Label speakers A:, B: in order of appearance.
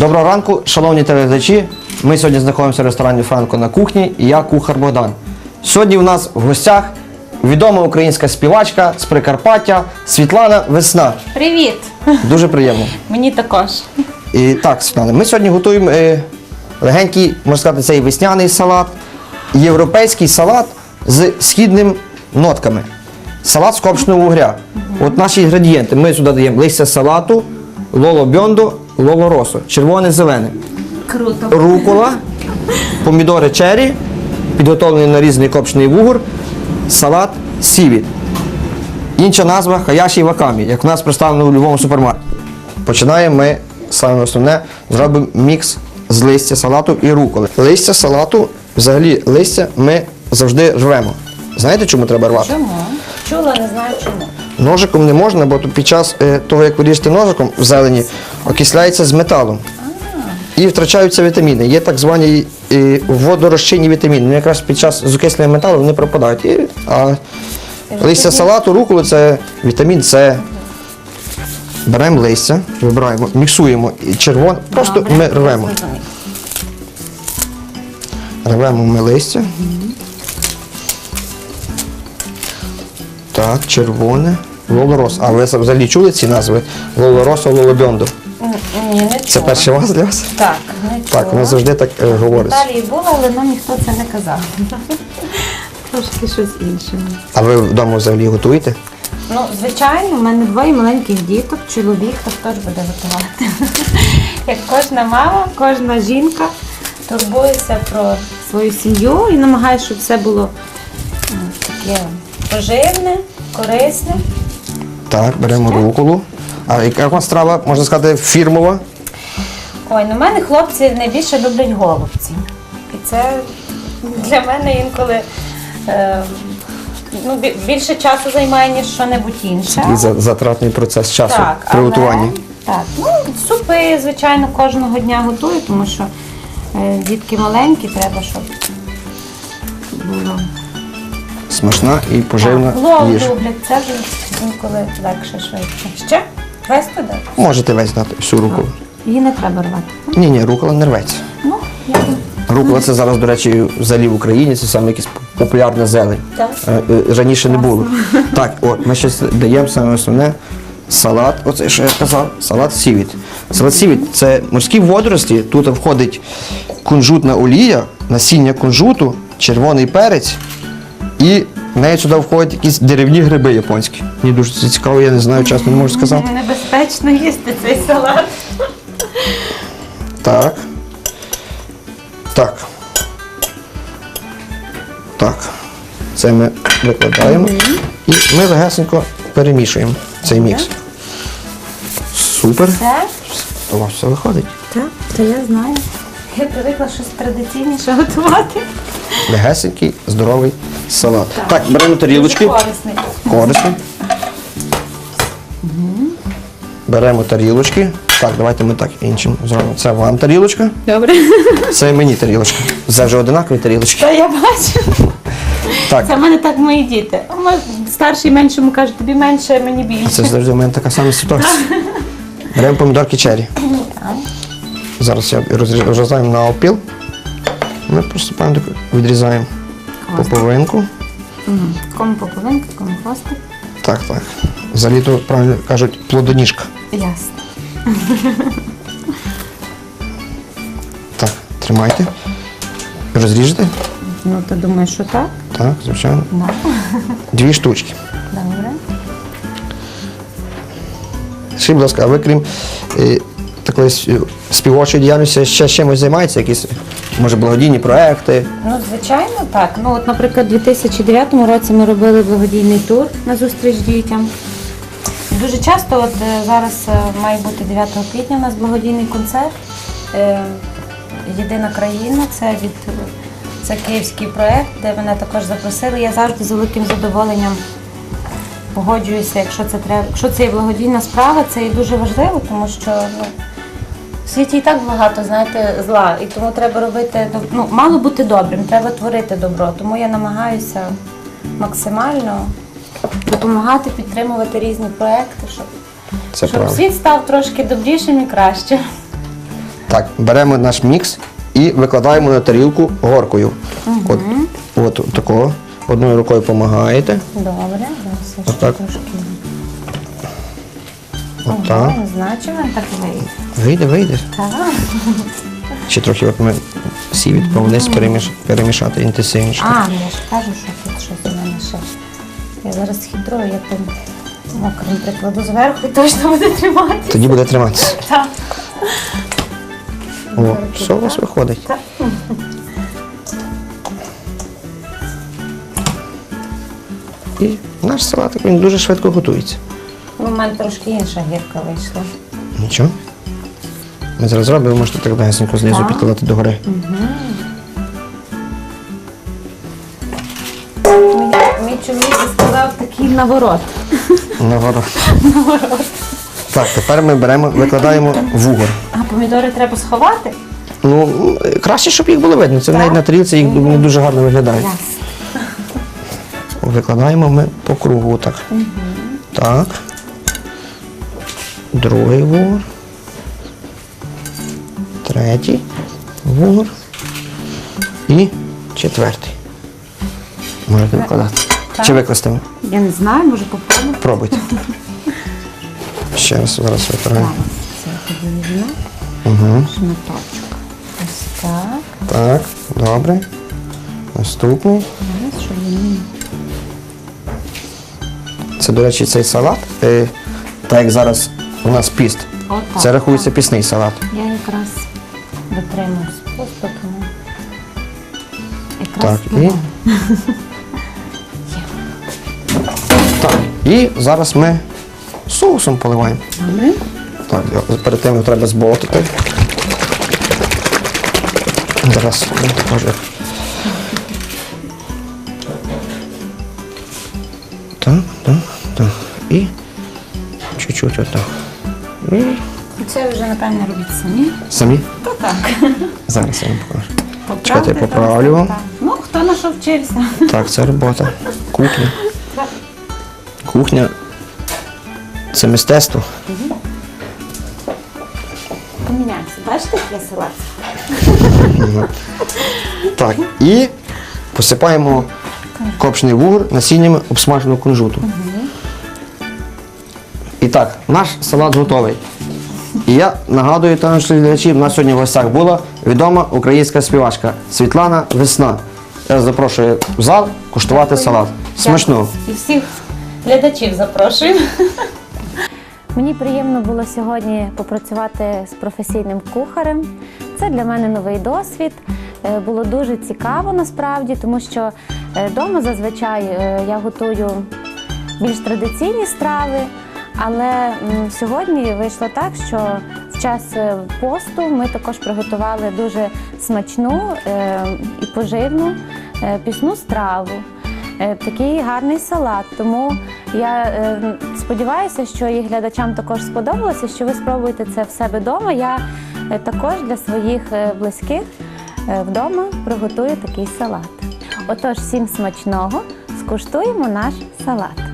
A: Доброго ранку, шановні телеглядачі. Ми сьогодні знаходимося в ресторані Франко на кухні і я кухар Богдан. Сьогодні у нас в гостях відома українська співачка з Прикарпаття Світлана Весна.
B: Привіт!
A: Дуже приємно.
B: Мені також.
A: І так, Світлана, ми сьогодні готуємо е, легенький, можна сказати, цей весняний салат, європейський салат з східними нотками. Салат з копченого угря. От наші інгредієнти. Ми сюди даємо листя салату, лоло бьондо, лоло росо, червоне, зелене.
B: Круто.
A: рукола, помідори чері, підготовлений нарізаний копчений вугор, салат сівіт. Інша назва хаяші вакамі, як в нас представлено у любому супермаркеті. Починаємо ми саме основне, зробимо мікс з листя салату і руколи. Листя салату, взагалі листя ми завжди рвемо. Знаєте, чому треба рвати?
B: Чому? Чула, не знаю чому.
A: Ножиком не можна, бо під час е, того, як ви ріжете ножиком в зелені, окисляється з металом. І втрачаються вітаміни. Є так звані е, водорозчинні вітаміни. Вони якраз під час з окислення металу вони пропадають. І, а листя салату, руколи це вітамін С. Беремо листя, вибираємо, міксуємо і червоне. Просто ми рвемо. Рвемо ми листя. Так, червоне. Лолорос. А ви взагалі чули ці назви? Лолоросо, лолобьондо. Це перший раз для вас?
B: Так, не.
A: Так, воно завжди так е, говорить.
B: Італії була, але нам ніхто це не казав. Трошки щось інше.
A: А ви вдома взагалі готуєте?
B: Ну, звичайно, в мене двоє маленьких діток, чоловік, то хто ж буде готувати. Як кожна мама, кожна жінка турбується про свою сім'ю і намагається, щоб все було м, таке поживне, корисне.
A: Так, беремо руколу. А яка у вас страва, можна сказати, фірмова?
B: Ой, ну в мене хлопці найбільше люблять голубці. І це для мене інколи е, ну, бі- більше часу займає, ніж що-небудь інше.
A: І за- затратний процес часу
B: Так,
A: при
B: але-
A: готуванні.
B: Так, ну супи, звичайно, кожного дня готую, тому що е, дітки маленькі, треба, щоб було.
A: Смачна і поживна
B: плов
A: їжа.
B: люблять, це вже інколи легше, швидше. Ще? Весь туди?
A: Можете весь дати всю руколу.
B: Її не треба рвати.
A: Ні, ні, рукола не рветься.
B: Ну, я
A: Рукола це зараз, до речі, взагалі в Україні, це саме якась популярна зелень.
B: Так.
A: Е, е, Раніше не було. Так, от ми ще даємо саме основне салат, оце що я казав, салат сівіт. Салат сівіт це морські водорості, тут входить кунжутна олія, насіння кунжуту, червоний перець і в неї сюди входять якісь деревні гриби японські. Мені дуже це цікаво, я не знаю, чесно не можу сказати.
B: небезпечно їсти цей салат.
A: Так. Так. Так. Це ми викладаємо. І ми легесенько перемішуємо цей мікс. Супер.
B: Це?
A: У вас все виходить.
B: Так, то я знаю. Я привикла щось традиційніше готувати.
A: Легесенький, здоровий салат. Так, беремо тарілочки.
B: Корисний.
A: Корисно. Беремо тарілочки. Так, давайте ми так іншим зробимо. Це вам тарілочка,
B: Добре.
A: це мені тарілочка. Це вже одинакові тарілочки.
B: Та я бачу.
A: Так,
B: Це в мене так мої діти. А мо- Старший меншому каже, тобі менше, мені більше.
A: Це завжди у мене така сама ситуація. Беремо помідорки чері. Зараз я розріз- розрізаємо на опіл. Ми просто відрізаємо поповинку.
B: Кому пополинка, кому хвостик.
A: Так, так. Взагалі то правильно кажуть плодоніжка.
B: Ясно.
A: Так, тримайте. Розріжете?
B: Ну, ти думаєш, що так?
A: Так, звичайно.
B: Да.
A: Дві штучки.
B: Добре.
A: Скажіть, будь ласка, а ви крім е, такої с- співочої діяльності ще чимось займаєтеся? Якісь, може, благодійні проекти?
B: Ну, звичайно, так. Ну, от, наприклад, у 2009 році ми робили благодійний тур на зустріч дітям. Дуже часто, от е, зараз е, має бути 9 квітня у нас благодійний концерт. Е, Єдина країна, це від це київський проєкт, де мене також запросили. Я завжди з великим задоволенням погоджуюся, якщо це треба. Якщо це є благодійна справа, це є дуже важливо, тому що ну, в світі і так багато, знаєте, зла, і тому треба робити ну, мало бути добрим, треба творити добро. Тому я намагаюся максимально допомагати, підтримувати різні проекти, щоб,
A: Це
B: щоб світ став трошки добрішим і кращим.
A: Так, беремо наш мікс і викладаємо на тарілку горкою. От, от такого. Одною рукою допомагаєте.
B: Добре, зараз ще
A: Отак.
B: трошки.
A: Отак.
B: Ого, значимо так вийде.
A: Вийде, вийде.
B: Так.
A: Чи трохи от ми сівід повинні переміш... перемішати інтенсивніше.
B: А, я ж кажу, що тут щось у мене ще. Я зараз хитрую, я тим мокрим прикладу зверху і точно буде тримати.
A: Тоді буде триматися.
B: Так.
A: О, що у вас виходить?
B: Так.
A: І наш салатик він дуже швидко готується.
B: Ну, У мене трошки інша гірка вийшла.
A: Нічого. Ми зараз зробимо, можете так легесенько знизу підкладати догори.
B: Мій, чоловік сказав такий наворот.
A: Нагору. Так, тепер ми беремо, викладаємо вугор.
B: А помідори треба сховати?
A: Ну, краще, щоб їх було видно. Це навіть на тарілці їх не дуже гарно виглядають. Викладаємо ми по кругу так. Так. Другий вугор. Третій вугор. І четвертий. Можете викладати.
B: Так.
A: Чи викласти?
B: Я не знаю, може попробую.
A: Пробуйте. Ще раз зараз витираємо.
B: Це тоді.
A: Угу.
B: Шматочок. Ось так.
A: Так, добре. Наступний.
B: Зараз, щоб вони
A: Це, до речі, цей салат. Е, так як зараз у нас піст.
B: Отак,
A: Це рахується пісний салат.
B: Я якраз дотримуюсь посту, якраз
A: Так, і. І зараз ми соусом поливаємо.
B: Добре.
A: Так, перед тим треба зболотити. Зараз я покажу. Так, так, так. І чуть-чуть отак. І
B: Це ви вже, напевно, робіть самі.
A: самі.
B: То так.
A: Зараз я вам покажу. Чекайте, я поправлю вам.
B: Ну, хто на що вчився?
A: Так, це робота. Кухня. Кухня. Це мистецтво.
B: Поміняйся. Бачите, як я салат?
A: Так, і посипаємо копчений вугор насіннями обсмаженого кунжуту. І так, наш салат готовий. І я нагадую, та що глядачі, в нас сьогодні в гостях була відома українська співачка Світлана Весна. Я запрошую в зал куштувати салат. Смачно.
B: І всіх глядачів запрошую. Мені приємно було сьогодні попрацювати з професійним кухарем. Це для мене новий досвід. Е, Було дуже цікаво насправді, тому що вдома зазвичай е, я готую більш традиційні страви. Але сьогодні вийшло так, що в час е, посту ми також приготували дуже смачну е, і поживну е, пісну страву. Е, Такий гарний салат. Тому я е, сподіваюся, що і глядачам також сподобалося, що ви спробуєте це в себе вдома. Я е, також для своїх близьких вдома приготую такий салат. Отож, всім смачного, скуштуємо наш салат.